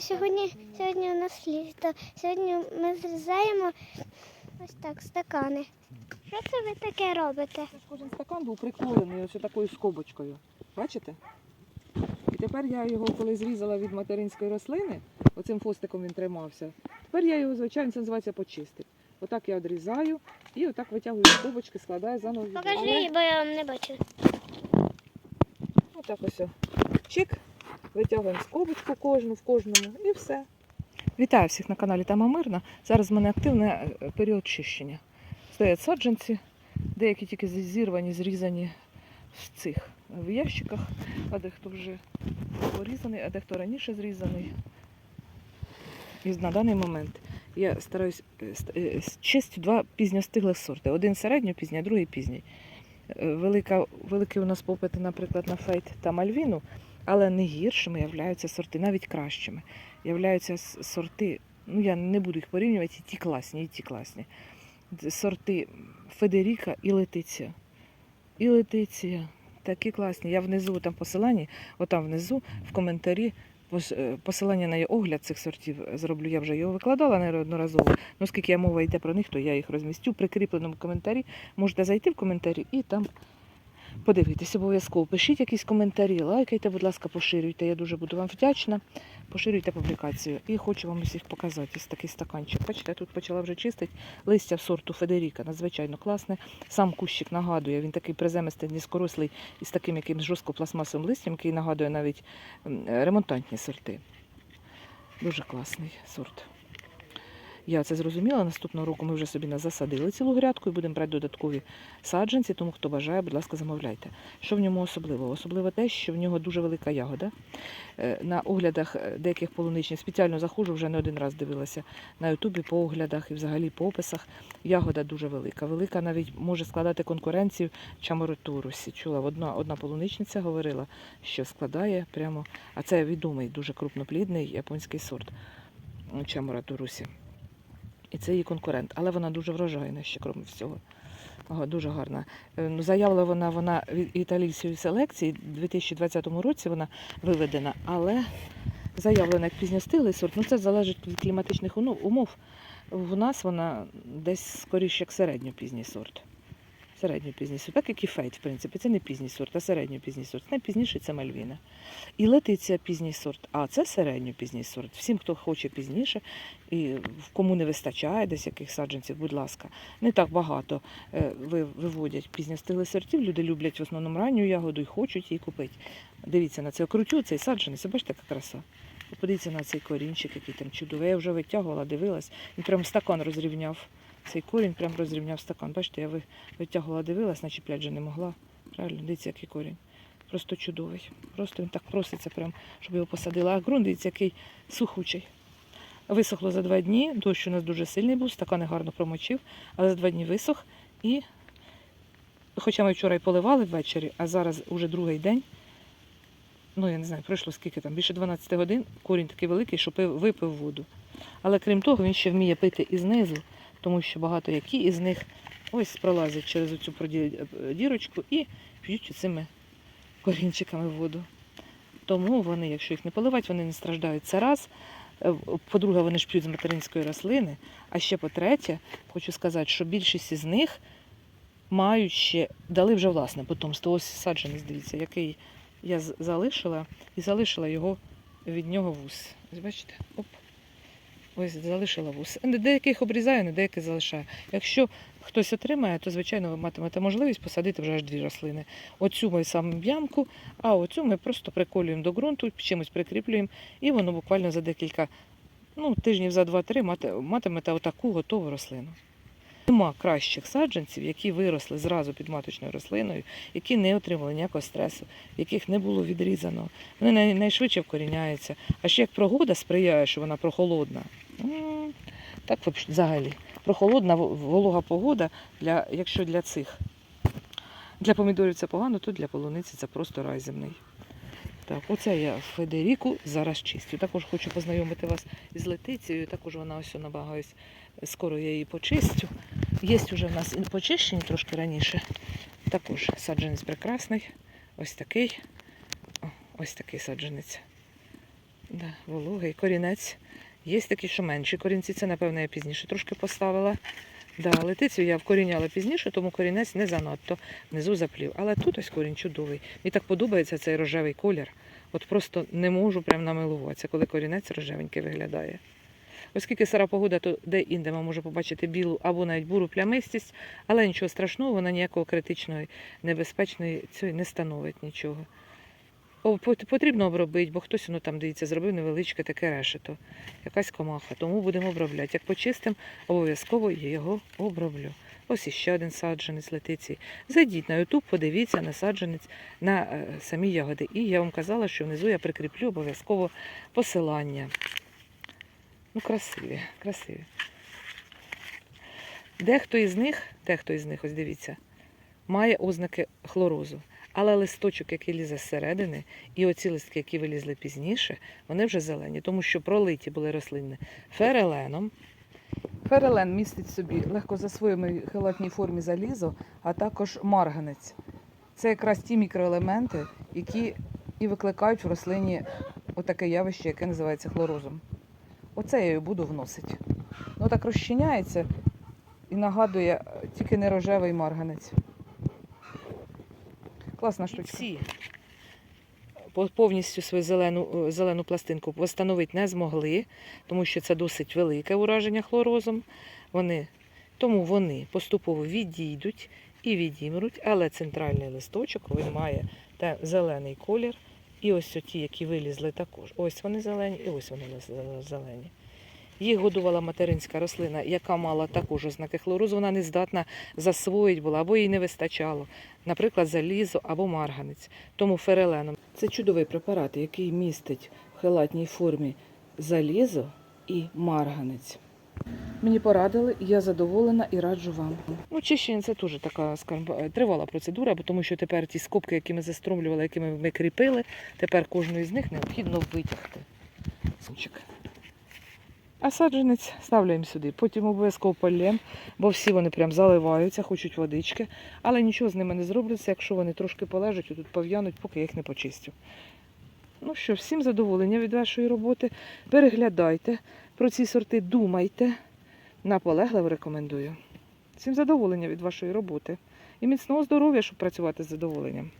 Сьогодні, сьогодні у нас літо. Сьогодні ми зрізаємо ось так стакани. Що це ви таке робите? Кожен стакан був приколений ось такою скобочкою. Бачите? І тепер я його, коли зрізала від материнської рослини, оцим фостиком він тримався. Тепер я його, звичайно, це називається почистити. Отак я відрізаю і отак витягую скобочки, складаю заново. Покажи, бо я не бачу. Отак ось. Чик. Витягуємо скобочку кожну в кожному і все. Вітаю всіх на каналі Тама Мирна. Зараз в мене активний е, період чищення. Стоять саджанці, деякі тільки зірвані, зрізані в цих в ящиках, а дехто вже порізаний, а дехто раніше зрізаний. І на даний момент я стараюсь е, е, чистю два пізньостиглих сорти. Один середньо пізній, другий пізній. Велика, великий у нас попит, наприклад, на фейт та мальвіну, але не гіршими являються сорти, навіть кращими. Являються сорти, ну я не буду їх порівнювати, і ті класні, і ті класні. Сорти Федеріка і Летиція. І Летиція. Такі класні. Я внизу там посиланні, отам внизу в коментарі е, посилання на огляд цих сортів зроблю. Я вже його викладала неодноразово. Ну, оскільки я мова йде про них, то я їх розмістю в прикріпленому коментарі. Можете зайти в коментарі і там подивитись обов'язково. Пишіть якісь коментарі, лайкайте, будь ласка, поширюйте. Я дуже буду вам вдячна. Поширюйте публікацію. І хочу вам усіх показати ось такий стаканчик. Бачите, я тут почала вже чистити листя сорту Федеріка. Надзвичайно класне. Сам кущик нагадує, він такий приземистий, низькорослий із таким якимсь жорстко пластмасовим листям, який нагадує навіть ремонтантні сорти. Дуже класний сорт. Я це зрозуміла. Наступного року ми вже собі засадили цілу грядку і будемо брати додаткові саджанці, тому хто бажає, будь ласка, замовляйте. Що в ньому особливо? Особливо те, що в нього дуже велика ягода. Е, На оглядах е, деяких полуничних спеціально заходжу, вже не один раз дивилася на Ютубі по оглядах і взагалі по описах. Ягода дуже велика. Велика навіть може складати конкуренцію чаморотурусі. Чула одна, одна полуничниця говорила, що складає прямо, а це відомий дуже крупноплідний японський сорт чаморотурусі. І це її конкурент, але вона дуже врожайна ще, крім всього. Ага, дуже гарна. Е, Ну, заявила вона, вона від італійської селекції. У 2020 році вона виведена, але заявлена як пізньостиглий сорт. Ну, це залежить від кліматичних умов. У нас вона десь скоріше як середньопізній сорт. Середньопізній сорт, так як і фейт, в принципі. Це не пізній сорт, а середньопізній сорт. Найпізніший це мальвіна. І летиція пізній сорт, а це середньопізній сорт. Всім, хто хоче пізніше, і кому не вистачає десь яких саджанців, будь ласка. Не так багато е, виводять пізньостиглих сортів. Люди люблять в основному ранню ягоду і хочуть її купити. Дивіться на це крутю, цей саджанець, бачите, яка краса. Подивіться на цей корінчик, який там чудовий. Я вже витягувала, дивилась. Він прям стакан розрівняв. Цей корінь прям розрівняв стакан. Бачите, я витягувала, дивилась, наче п'ять не могла. Правильно, дивіться, який корінь. Просто чудовий. Просто він так проситься, прям, щоб його посадила. А ґрунт, дивіться, який сухучий. Висохло за два дні. Дощ у нас дуже сильний був, стакани гарно промочив, але за два дні висох. І, хоча ми вчора й поливали ввечері, а зараз уже другий день. Ну, я не знаю, пройшло скільки там, більше 12 годин. Корінь такий великий, що пив, випив воду. Але крім того, він ще вміє пити і знизу, тому що багато які із них ось пролазять через цю дірочку і п'ють цими корінчиками воду. Тому вони, якщо їх не поливати, вони не страждають. Це раз. Е, По-друге, вони ж п'ють з материнської рослини. А ще по-третє, хочу сказати, що більшість із них мають ще, дали вже власне потомство. Ось саджанець, дивіться, який я залишила і залишила його від нього вус. Ось бачите? Оп. Ось залишила вус. Деяких обрізаю, не деяких залишаю. Якщо хтось отримає, то звичайно ви матимете можливість посадити вже аж дві рослини. Оцю ми саме ямку, а оцю ми просто приколюємо до ґрунту, чимось прикріплюємо, і воно буквально за декілька ну, тижнів за два-три мати- матимете отаку готову рослину. Нема кращих саджанців, які виросли зразу під маточною рослиною, які не отримали ніякого стресу, яких не було відрізано. Вони най- найшвидше вкоріняються. А ще як прогода сприяє, що вона прохолодна. Так взагалі. Прохолодна волога погода, для, якщо для цих. Для помідорів це погано, то для полуниці це просто рай земний. Так, оце я Федеріку зараз чистю. Також хочу познайомити вас із летицією. Також вона ось намагаюсь, скоро я її почистю. Є вже в нас і почищені трошки раніше. Також саджанець прекрасний. Ось такий. Ось такий саджанець. Да, вологий корінець. Є такі, що менші корінці, це, напевно, я пізніше трошки поставила. Да, летицю я вкоріняла пізніше, тому корінець не занадто внизу заплів. Але тут ось корінь чудовий. Мені так подобається цей рожевий колір. От просто не можу прям намилуватися, коли корінець рожевенький виглядає. Оскільки сира погода, то де-інде ми можемо побачити білу або навіть буру плямистість, але нічого страшного, вона ніякого критичного небезпечної цього не становить нічого. Потрібно обробити, бо хтось воно там, дивіться, зробив невеличке таке решето, якась комаха. Тому будемо обробляти. Як почистимо, обов'язково я його оброблю. Ось іще один саджанець летиці. Зайдіть на YouTube, подивіться на саджанець на е, самі ягоди. І я вам казала, що внизу я прикріплю обов'язково посилання. Ну, красиві, красиві. Дехто із них, дехто із них, ось дивіться, має ознаки хлорозу. Але листочок, який лізе зсередини, і оці листки, які вилізли пізніше, вони вже зелені, тому що пролиті були рослини фереленом. Ферелен містить собі легко засвоємий в хелатній формі залізо, а також марганець. Це якраз ті мікроелементи, які і викликають в рослині отаке явище, яке називається хлорозом. Оце я її буду вносити. Ну так розчиняється і нагадує тільки не рожевий марганець. Класна штучка. Ці повністю свою зелену, е, зелену пластинку встановити не змогли, тому що це досить велике ураження хлорозом. Вони, тому вони поступово відійдуть і відімруть, але центральний листочок він має те зелений колір. І ось ті, які вилізли також. Ось вони зелені, і ось вони зелені. Їх годувала материнська рослина, яка мала також ознаки хлорозу, вона не здатна засвоїти була, або їй не вистачало, наприклад, залізо або марганець. Тому фереленом. Це чудовий препарат, який містить в хелатній формі залізо і марганець. Мені порадили, я задоволена і раджу вам. Ну, чищення це теж така скажімо, тривала процедура, бо тому що тепер ті скобки, які ми застромлювали, якими ми кріпили, тепер кожну із них необхідно витягти. Сучок. А саджанець ставляємо сюди. Потім обов'язково полємо, бо всі вони прям заливаються, хочуть водички. Але нічого з ними не зробиться, якщо вони трошки полежать, тут пов'януть, поки я їх не почистю. Ну що, всім задоволення від вашої роботи. Переглядайте, про ці сорти думайте. Наполегливо рекомендую. Всім задоволення від вашої роботи. І міцного здоров'я, щоб працювати з задоволенням.